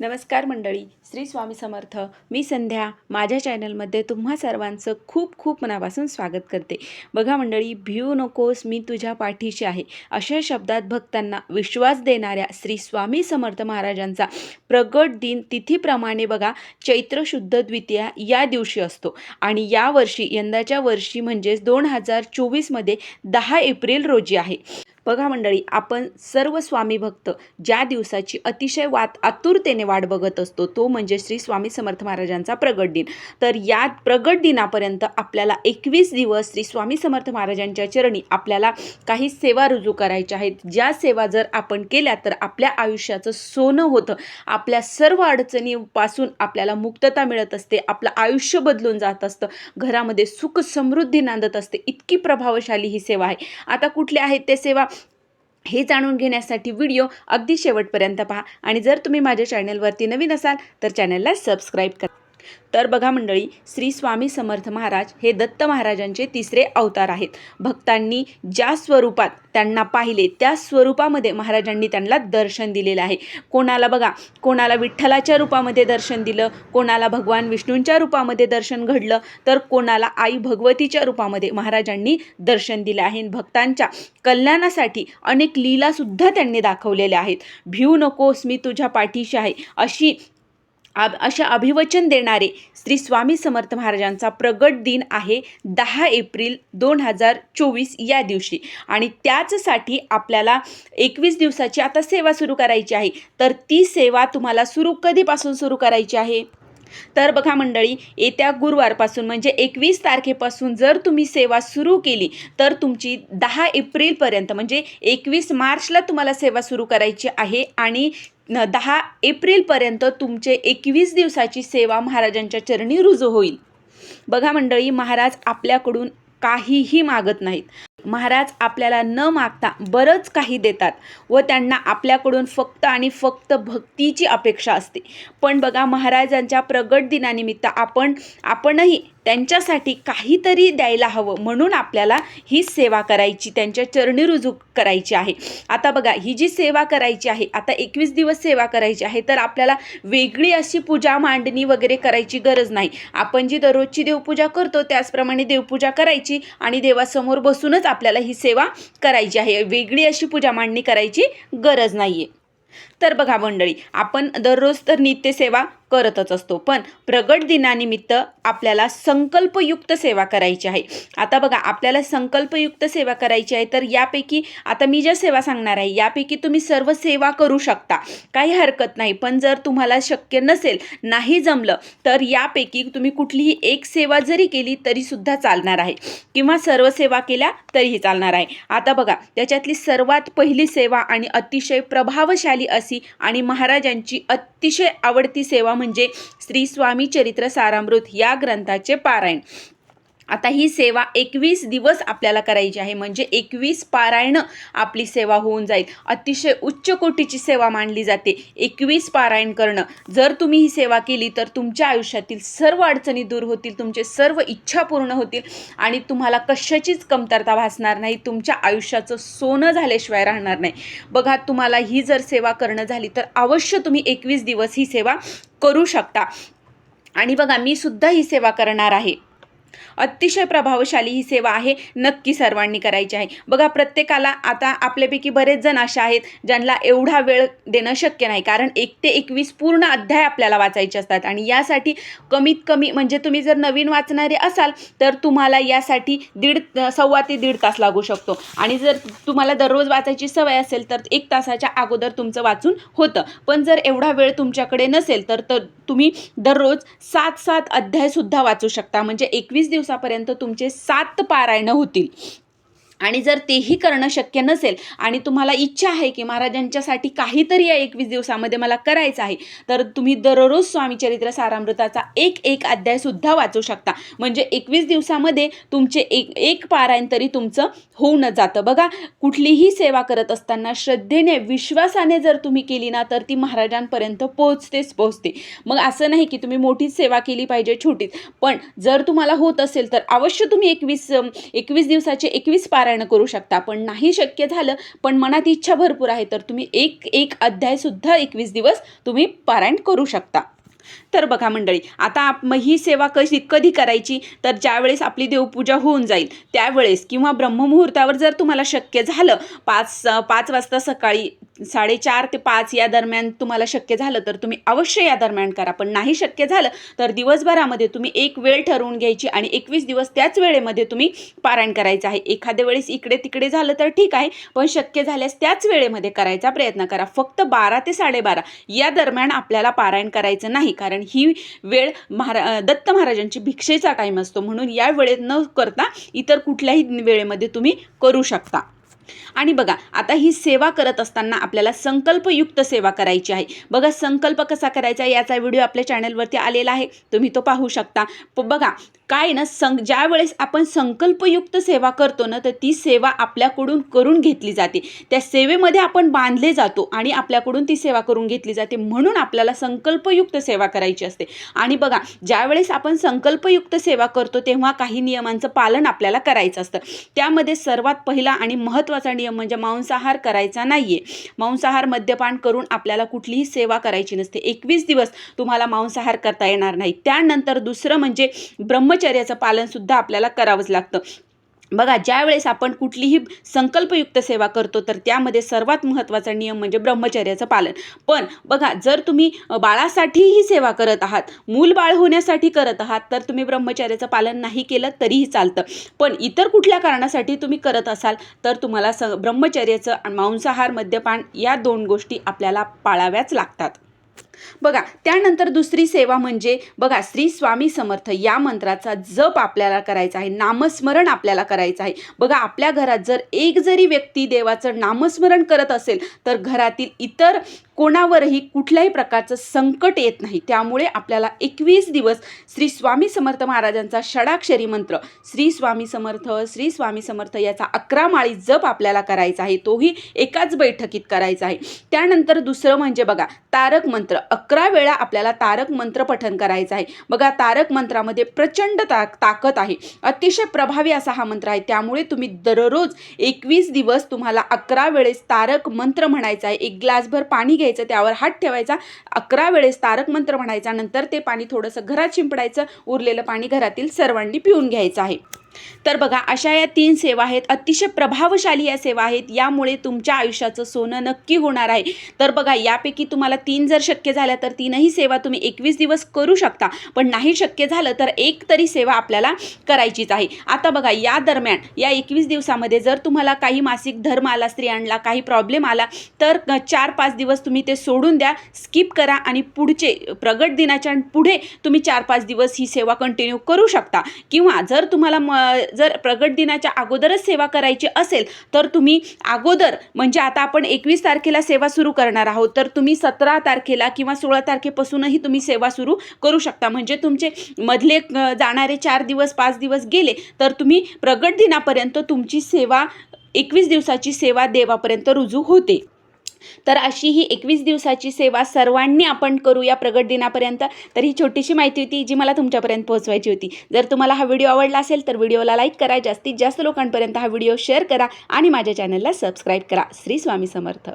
नमस्कार मंडळी श्री स्वामी समर्थ. मी संध्या. माझ्या चॅनलमध्ये तुम्हा सर्वांचं खूप खूप मनापासून स्वागत करते. बघा मंडळी भिऊ नकोस मी तुझ्या पाठीशी आहे. अशा शब्दात भक्तांना विश्वास देणाऱ्या श्री स्वामी समर्थ महाराजांचा प्रगट दिन तिथीप्रमाणे बघा चैत्र शुद्ध द्वितीया या दिवशी असतो. आणि यावर्षी यंदाच्या वर्षी म्हणजेच दोन हजार चोवीसमध्ये दहा एप्रिल रोजी आहे. बघा मंडळी आपण सर्व स्वामी भक्त ज्या दिवसाची अतिशय वात आतुरतेने वाट बघत असतो तो म्हणजे श्री स्वामी समर्थ महाराजांचा प्रगट दिन. तर या प्रगट दिनापर्यंत आपल्याला एकवीस दिवस श्री स्वामी समर्थ महाराजांच्या चरणी आपल्याला काही सेवा रुजू करायच्या आहेत. ज्या सेवा जर आपण केल्या तर आपल्या आयुष्याचं सोनं होतं. आपल्या सर्व अडचणीपासून आपल्याला मुक्तता मिळत असते आपलं आयुष्य बदलून जात असतं घरामध्ये सुख समृद्धी नांदत असते. इतकी प्रभावशाली ही सेवा आहे. आता कुठल्या आहेत ते सेवा? हे जाणून घेण्यासाठी व्हिडिओ अगदी शेवटपर्यंत पहा. आणि जर तुम्ही माझ्या चॅनलवरती नवीन असाल तर चॅनलला सबस्क्राईब करा. तर बघा मंडळी श्री स्वामी समर्थ महाराज हे दत्त महाराजांचे तिसरे अवतार आहेत. भक्तांनी ज्या स्वरूपात त्यांना पाहिले त्या स्वरूपामध्ये महाराजांनी त्यांना दर्शन दिलेलं आहे. कोणाला बघा कोणाला विठ्ठलाच्या रूपामध्ये दर्शन दिलं कोणाला भगवान विष्णूंच्या रूपामध्ये दर्शन घडलं तर कोणाला आई भगवतीच्या रूपामध्ये महाराजांनी दर्शन दिलं आहे. आणि भक्तांच्या कल्याणासाठी अनेक लीलासुद्धा त्यांनी दाखवलेल्या आहेत. भिऊ नकोस मी तुझ्या पाठीशी आहे अशी अब अशा अभिवचन देणारे श्री स्वामी समर्थ महाराजांचा प्रगट दिन आहे दहा एप्रिल दोन हजार चोवीस या दिवशी. आणि त्याचसाठी आपल्याला एकवीस दिवसाची आता सेवा सुरू करायची आहे. तर ती सेवा तुम्हाला सुरू कधीपासून सुरू करायची आहे? तर बघा मंडळी येत्या गुरुवारपासून म्हणजे एकवीस तारखेपासून जर तुम्ही सेवा सुरू केली तर तुमची दहा एप्रिलपर्यंत म्हणजे एकवीस मार्चला तुम्हाला सेवा सुरू करायची आहे. आणि न दहा एप्रिलपर्यंत तुमचे एकवीस दिवसाची सेवा महाराजांच्या चरणी रुजू होईल. बघा मंडळी महाराज आपल्याकडून काहीही मागत नाहीत. महाराज आपल्याला न मागता बरंच काही देतात व त्यांना आपल्याकडून फक्त आणि फक्त भक्तीची अपेक्षा असते. पण बघा महाराजांच्या प्रगट दिनानिमित्त आपण आपणही त्यांच्यासाठी काहीतरी द्यायला हवं म्हणून आपल्याला ही सेवा करायची त्यांच्या चरणी रुजू करायची आहे. आता बघा ही जी सेवा करायची आहे आता एकवीस दिवस सेवा करायची आहे तर आपल्याला वेगळी अशी पूजा मांडणी वगैरे करायची गरज नाही. आपण जी दररोजची देवपूजा करतो त्याचप्रमाणे देवपूजा करायची आणि देवासमोर बसूनच आपल्याला ही सेवा करायची आहे. वेगळी अशी पूजा मांडणी करायची गरज नाही आहे तर बघा मंडळी आपण दररोज तर नित्यसेवा करतच असतो. पण प्रगट दिनानिमित्त आपल्याला संकल्पयुक्त सेवा करायची आहे. आता बघा आपल्याला संकल्पयुक्त सेवा करायची आहे तर यापैकी आता मी ज्या सेवा सांगणार आहे यापैकी तुम्ही सर्व सेवा करू शकता. काही हरकत नाही. पण जर तुम्हाला शक्य नसेल नाही जमलं तर यापैकी तुम्ही कुठलीही एक सेवा जरी केली तरीसुद्धा चालणार आहे. किंवा सर्व सेवा केल्या तरीही चालणार आहे. आता बघा त्याच्यातली सर्वात पहिली सेवा आणि अतिशय प्रभावशाली अशी आणि महाराजांची अतिशय आवडती सेवा म्हणजे श्री स्वामी चरित्र सारामृत या ग्रंथाचे पारायण. आता ही सेवा एकवीस दिवस आपल्याला करायची आहे. म्हणजे एकवीस पारायणं आपली सेवा होऊन जाईल. अतिशय उच्च कोटीची सेवा मानली जाते. एकवीस पारायण करणं. जर तुम्ही ही सेवा केली तर तुमच्या आयुष्यातील सर्व अडचणी दूर होतील तुमचे सर्व इच्छा पूर्ण होतील आणि तुम्हाला कशाचीच कमतरता भासणार नाही तुमच्या आयुष्याचं सोनं झाल्याशिवाय राहणार नाही. बघा तुम्हाला ही जर सेवा करणं झाली तर अवश्य तुम्ही एकवीस दिवस ही सेवा करू शकता. आणि बघा मी सुद्धा ही सेवा करणार आहे. अतिशय प्रभावशाली ही सेवा आहे नक्की सर्वांनी करायची आहे. बघा प्रत्येकाला आता आपल्यापैकी बरेच जण असे आहेत ज्यांना एवढा वेळ देणं शक्य नाही. कारण एक ते एकवीस पूर्ण अध्याय आपल्याला वाचायचे असतात आणि यासाठी कमीत कमी म्हणजे तुम्ही जर नवीन वाचणारे असाल तर तुम्हाला यासाठी दीड सव्वा ते दीड तास लागू शकतो. आणि जर तुम्हाला दररोज वाचायची सवय असेल तर एक तासाच्या अगोदर तुमचं वाचून होतं. पण जर एवढा वेळ तुमच्याकडे नसेल तर तर तुम्ही दररोज सात सात अध्यायसुद्धा वाचू शकता. म्हणजे एकवीस दिवसापर्यंत तुमचे सात पारायणं होतील. आणि जर तेही करणं शक्य नसेल आणि तुम्हाला इच्छा आहे की महाराजांच्यासाठी काहीतरी या एकवीस दिवसामध्ये मला करायचं आहे तर तुम्ही दररोज स्वामी चरित्र सारामृताचा एक एक अध्यायसुद्धा वाचू शकता. म्हणजे एकवीस दिवसामध्ये तुमचे एक एक पारायण तरी तुमचं होऊन जातं. बघा कुठलीही सेवा करत असताना श्रद्धेने विश्वासाने जर तुम्ही केली ना तर ती महाराजांपर्यंत पोहोचतेच पोहोचते. मग असं नाही की तुम्ही मोठीच सेवा केली पाहिजे छोटीच. पण जर तुम्हाला होत असेल तर अवश्य तुम्ही एकवीस एकवीस दिवसाचे एकवीस पारायण पारायण करू शकता. पण नाही शक्य झालं पण मनात इच्छा भरपूर आहे तर तुम्ही एक एक अध्यायसुद्धा एकवीस दिवस तुम्ही पारायण करू शकता. तर बघा मंडळी आता आप मग ही सेवा कशी कधी करायची? तर ज्यावेळेस आपली देवपूजा होऊन जाईल त्यावेळेस किंवा ब्रह्ममुहूर्तावर जर तुम्हाला शक्य झालं पाच पाच वाजता सकाळी साडेचार ते पाच या दरम्यान तुम्हाला शक्य झालं तर तुम्ही अवश्य या दरम्यान करा. पण नाही शक्य झालं तर दिवसभरामध्ये तुम्ही एक वेळ ठरवून घ्यायची आणि एकवीस दिवस त्याच वेळेमध्ये तुम्ही पारायण करायचं आहे. एखाद्या वेळेस इकडे तिकडे झालं तर ठीक आहे पण शक्य झाल्यास त्याच वेळेमध्ये करायचा प्रयत्न करा. फक्त बारा ते साडेबारा या दरम्यान आपल्याला पारायण करायचं नाही कारण ही वेळ महारा दत्त महाराजांची भिक्षेचा टाईम असतो. म्हणून या वेळेत न करता इतर कुठल्याही वेळेमध्ये तुम्ही करू शकता. आणि बघा आता ही सेवा करत असताना आपल्याला संकल्पयुक्त सेवा करायची आहे. बघा संकल्प कसा करायचा याचा व्हिडिओ आपल्या चॅनलवरती आलेला आहे. तुम्ही तो पाहू शकता. बघा काय ना सं ज्या वेळेस आपण संकल्पयुक्त सेवा करतो ना तर ती सेवा आपल्याकडून करून घेतली जाते. त्या सेवेमध्ये आपण बांधले जातो आणि आपल्याकडून ती सेवा करून घेतली जाते म्हणून आपल्याला संकल्पयुक्त सेवा करायची असते. आणि बघा ज्यावेळेस आपण संकल्पयुक्त सेवा करतो तेव्हा काही नियमांचं पालन आपल्याला करायचं असतं. त्यामध्ये सर्वात पहिला आणि महत्त्वाचा नियम म्हणजे मांसाहार करायचा नाही आहे मांसाहार मद्यपान करून आपल्याला कुठलीही सेवा करायची नसते. एकवीस दिवस तुम्हाला मांसाहार करता येणार नाही. त्यानंतर दुसरं म्हणजे ब्रह्म ब्रह्मचर्याचं पालनसुद्धा आपल्याला करावंच लागतं. बघा ज्यावेळेस आपण कुठलीही संकल्पयुक्त सेवा करतो तर त्यामध्ये सर्वात महत्त्वाचा नियम म्हणजे ब्रह्मचर्याचं पालन. पण बघा जर तुम्ही बाळासाठीही सेवा करत आहात मूल बाळ होण्यासाठी करत आहात तर तुम्ही ब्रह्मचर्याचं पालन नाही केलं तरीही चालतं. पण इतर कुठल्या कारणासाठी तुम्ही करत असाल तर तुम्हाला स ब्रह्मचर्याचं मांसाहार मद्यपान या दोन गोष्टी आपल्याला पाळाव्याच लागतात. बघा त्यानंतर दुसरी सेवा म्हणजे बघा श्री स्वामी समर्थ या मंत्राचा जप आपल्याला करायचा आहे नामस्मरण आपल्याला करायचं आहे. बघा आपल्या घरात जर एक जरी व्यक्ती देवाचं नामस्मरण करत असेल तर घरातील इतर कोणावरही कुठल्याही प्रकारचं संकट येत नाही. त्यामुळे आपल्याला एकवीस दिवस श्री स्वामी समर्थ महाराजांचा षडाक्षरी मंत्र श्री स्वामी समर्थ श्री स्वामी समर्थ याचा अकरा माळी जप आपल्याला करायचा आहे. तोही एकाच बैठकीत करायचा आहे. त्यानंतर दुसरं म्हणजे बघा तारक मंत्र. अकरा वेळा आपल्याला तारक मंत्र पठन करायचं आहे. बघा तारक मंत्रामध्ये प्रचंड ता ताकद आहे. अतिशय प्रभावी असा हा मंत्र आहे. त्यामुळे तुम्ही दररोज एकवीस दिवस तुम्हाला अकरा वेळेस तारक मंत्र म्हणायचा आहे. एक ग्लासभर पाणी घ्यायचं त्यावर हात ठेवायचा. अकरा वेळेस तारक मंत्र म्हणायचा नंतर ते पाणी थोडंसं घरात शिंपडायचं उरलेलं पाणी घरातील सर्वांनी पिऊन घ्यायचं आहे. तर बघा अशा या तीन सेवा आहेत अतिशय प्रभावशाली या सेवा आहेत यामुळे तुमच्या आयुष्याचं सोनं नक्की होणार आहे. तर बघा यापैकी तुम्हाला तीन जर शक्य झाल्या तर तीनही सेवा तुम्ही एकवीस दिवस करू शकता. पण नाही शक्य झालं तर एक तरी सेवा आपल्याला करायचीच आहे. आता बघा या दरम्यान या एकवीस दिवसामध्ये जर तुम्हाला काही मासिक धर्म आला स्त्रियांना काही प्रॉब्लेम आला तर चार पाच दिवस तुम्ही ते सोडून द्या स्किप करा आणि पुढचे प्रगट दिनाच्या पुढे तुम्ही चार पाच दिवस ही सेवा कंटिन्यू करू शकता. किंवा जर तुम्हाला म जर प्रगट दिनाच्या अगोदरच सेवा करायची असेल तर तुम्ही अगोदर म्हणजे आता आपण एकवीस तारखेला सेवा सुरू करणार आहोत तर तुम्ही सतरा तारखेला किंवा सोळा तारखेपासूनही तुम्ही सेवा सुरू करू शकता. म्हणजे तुमचे मधले जाणारे चार दिवस पाच दिवस गेले तर तुम्ही प्रगट दिनापर्यंत तुमची सेवा एकवीस दिवसाची सेवा देवापर्यंत रुजू होते. तर अशी ही एकवीस दिवसाची सेवा सर्वांनी आपण करू या प्रगट दिनापर्यंत. तर ही छोटीशी माहिती होती जी मला तुमच्यापर्यंत पोहोचवायची होती. जर तुम्हाला हा व्हिडिओ आवडला असेल तर व्हिडिओला लाईक करा जास्तीत जास्त लोकांपर्यंत हा व्हिडिओ शेअर करा आणि माझ्या चॅनलला सबस्क्राईब करा. श्री स्वामी समर्थ.